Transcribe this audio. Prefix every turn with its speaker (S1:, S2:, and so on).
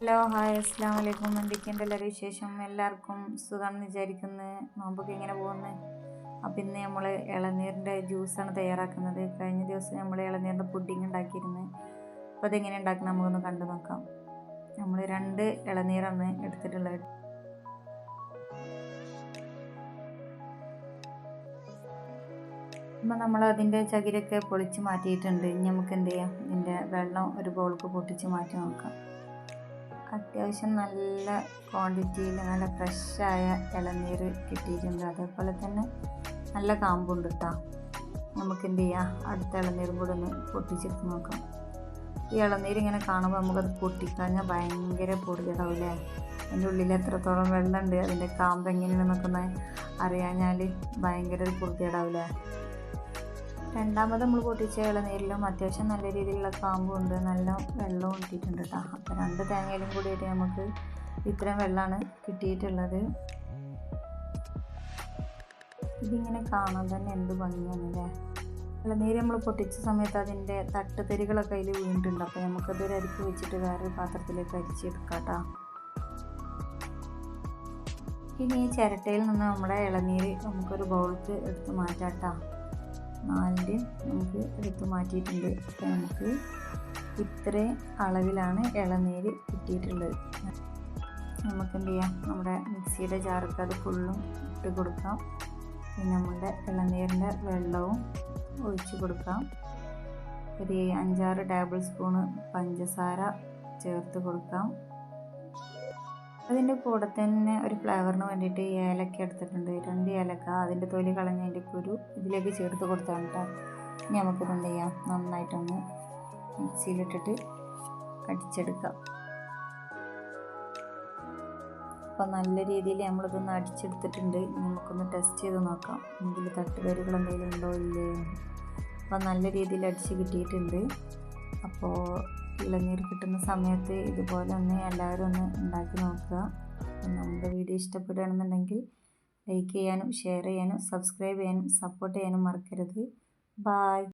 S1: Hello hi അസ്സാം വലൈക്കും എന്തൊക്കെയുണ്ട് എല്ലാവരും വിശേഷം? എല്ലാവർക്കും സുഖം വിചാരിക്കുന്നു. നോമ്പൊക്കെ ഇങ്ങനെ പോകുന്നു? അപ്പം ഇന്ന് നമ്മൾ ഇളനീരിന്റെ ജ്യൂസാണ് തയ്യാറാക്കുന്നത്. കഴിഞ്ഞ ദിവസം നമ്മൾ ഇളനീരിന്റെ പുഡിങ് ഉണ്ടാക്കിയിരുന്നു. അപ്പോൾ അതെങ്ങനെ ഉണ്ടാക്കണം നമുക്കൊന്ന് കണ്ടു നോക്കാം. നമ്മൾ രണ്ട് ഇളനീരാണ് എടുത്തിട്ടുള്ളത്. അപ്പം നമ്മൾ അതിന്റെ ചകിരൊക്കെ പൊളിച്ച് മാറ്റിയിട്ടുണ്ട്. ഇനി നമുക്ക് എന്ത് ചെയ്യാം? ഇതിന്റെ വെള്ളം ഒരു ബോൾക്ക് പൊട്ടിച്ച് മാറ്റി നോക്കാം. അത്യാവശ്യം നല്ല ക്വാണ്ടിറ്റിയിൽ നല്ല ഫ്രഷായ ഇളനീർ കിട്ടിയിട്ടുണ്ട്. അതേപോലെ തന്നെ നല്ല കാമ്പുണ്ട് കേട്ടോ നമുക്ക് എന്ത് ചെയ്യാം അടുത്ത ഇളനീരും കൂടെ ഒന്ന് പൊട്ടിച്ചെടുത്ത് നോക്കാം. ഈ ഇളനീർ ഇങ്ങനെ കാണുമ്പോൾ നമുക്കത് പൊട്ടിക്കഴിഞ്ഞാൽ ഭയങ്കര പൊടിയിടാവില്ലേ? അതിന്റെ ഉള്ളിൽ എത്രത്തോളം വെള്ളമുണ്ട് അതിന്റെ കാമ്പ് എങ്ങനെയാണെന്നൊക്കെ ഒന്ന് അറിയാഞ്ഞാൽ ഭയങ്കര ഒരു പൊടിയിടാവില്ലേ രണ്ടാമത് നമ്മൾ പൊട്ടിച്ച ഇളനീരിലും അത്യാവശ്യം നല്ല രീതിയിലുള്ള കാമ്പും ഉണ്ട് നല്ല വെള്ളവും കിട്ടിയിട്ടുണ്ട് കേട്ടോ അപ്പോൾ രണ്ട് തേങ്ങയിലും കൂടിയിട്ട് നമുക്ക് ഇത്രയും വെള്ളമാണ് കിട്ടിയിട്ടുള്ളത്. ഇതിങ്ങനെ കാണാൻ തന്നെ എന്ത് ഭംഗിയാണ് അല്ലേ ഇളനീര് നമ്മൾ പൊട്ടിച്ച സമയത്ത് അതിന്റെ തട്ടുതരികളൊക്കെ അതിൽ വീണിട്ടുണ്ട്. അപ്പോൾ നമുക്കതൊരു അരിപ്പ് വെച്ചിട്ട് വേറൊരു പാത്രത്തിലേക്ക് അരിച്ചെടുക്കാം കേട്ടോ ഇനി ഈ ചിരട്ടയിൽ നിന്ന് നമ്മുടെ ഇളനീര് നമുക്കൊരു ബൗൾക്ക് എടുത്ത് മാറ്റാം കേട്ടോ നാലിന്റെ നമുക്ക് എടുത്ത് മാറ്റിയിട്ടുണ്ട്. അപ്പോൾ നമുക്ക് ഇത്രയും അളവിലാണ് ഇളനീര് കിട്ടിയിട്ടുള്ളത്. നമുക്ക് എന്ത് ചെയ്യാം? നമ്മുടെ മിക്സിയുടെ ചാർക്ക് അത് ഫുള്ളും ഇട്ട് കൊടുക്കാം. പിന്നെ നമ്മുടെ ഇളനീരിന്റെ വെള്ളവും ഒഴിച്ച് കൊടുക്കാം. ഒരു അഞ്ചാറ് ടേബിൾ സ്പൂണ് പഞ്ചസാര ചേർത്ത് കൊടുക്കാം. അതിന്റെ കൂടെ തന്നെ ഒരു ഫ്ലേവറിന് വേണ്ടിയിട്ട് ഏലക്ക എടുത്തിട്ടുണ്ട്. രണ്ട് ഏലക്ക അതിന്റെ തൊലി കളഞ്ഞ് അതിന്റെ കുരു ഇതിലേക്ക് ചേർത്ത് കൊടുത്താൽ കേട്ടോ ഇനി നമുക്കിത് എന്ത് ചെയ്യാം? നന്നായിട്ടൊന്ന് മിക്സിയിലിട്ടിട്ട് അടിച്ചെടുക്കാം. അപ്പോൾ നല്ല രീതിയിൽ നമ്മളിതൊന്ന് അടിച്ചെടുത്തിട്ടുണ്ട്. നമുക്കൊന്ന് ടെസ്റ്റ് ചെയ്ത് നോക്കാം. എന്തെങ്കിലും തട്ടുപേരുകൾ എന്തെങ്കിലും ഉണ്ടോ ഇല്ലേ? അപ്പോൾ നല്ല രീതിയിൽ അടിച്ച് കിട്ടിയിട്ടുണ്ട്. അപ്പോൾ ഇളനീർ കിട്ടുന്ന സമയത്ത് ഇതുപോലെ ഒന്ന് എല്ലാവരും ഒന്ന് ഉണ്ടാക്കി നോക്കുക. നമ്മുടെ വീഡിയോ ഇഷ്ടപ്പെടുകയാണെന്നുണ്ടെങ്കിൽ ലൈക്ക് ചെയ്യാനും ഷെയർ ചെയ്യാനും സബ്സ്ക്രൈബ് ചെയ്യാനും സപ്പോർട്ട് ചെയ്യാനും മറക്കരുത്. ബായ്.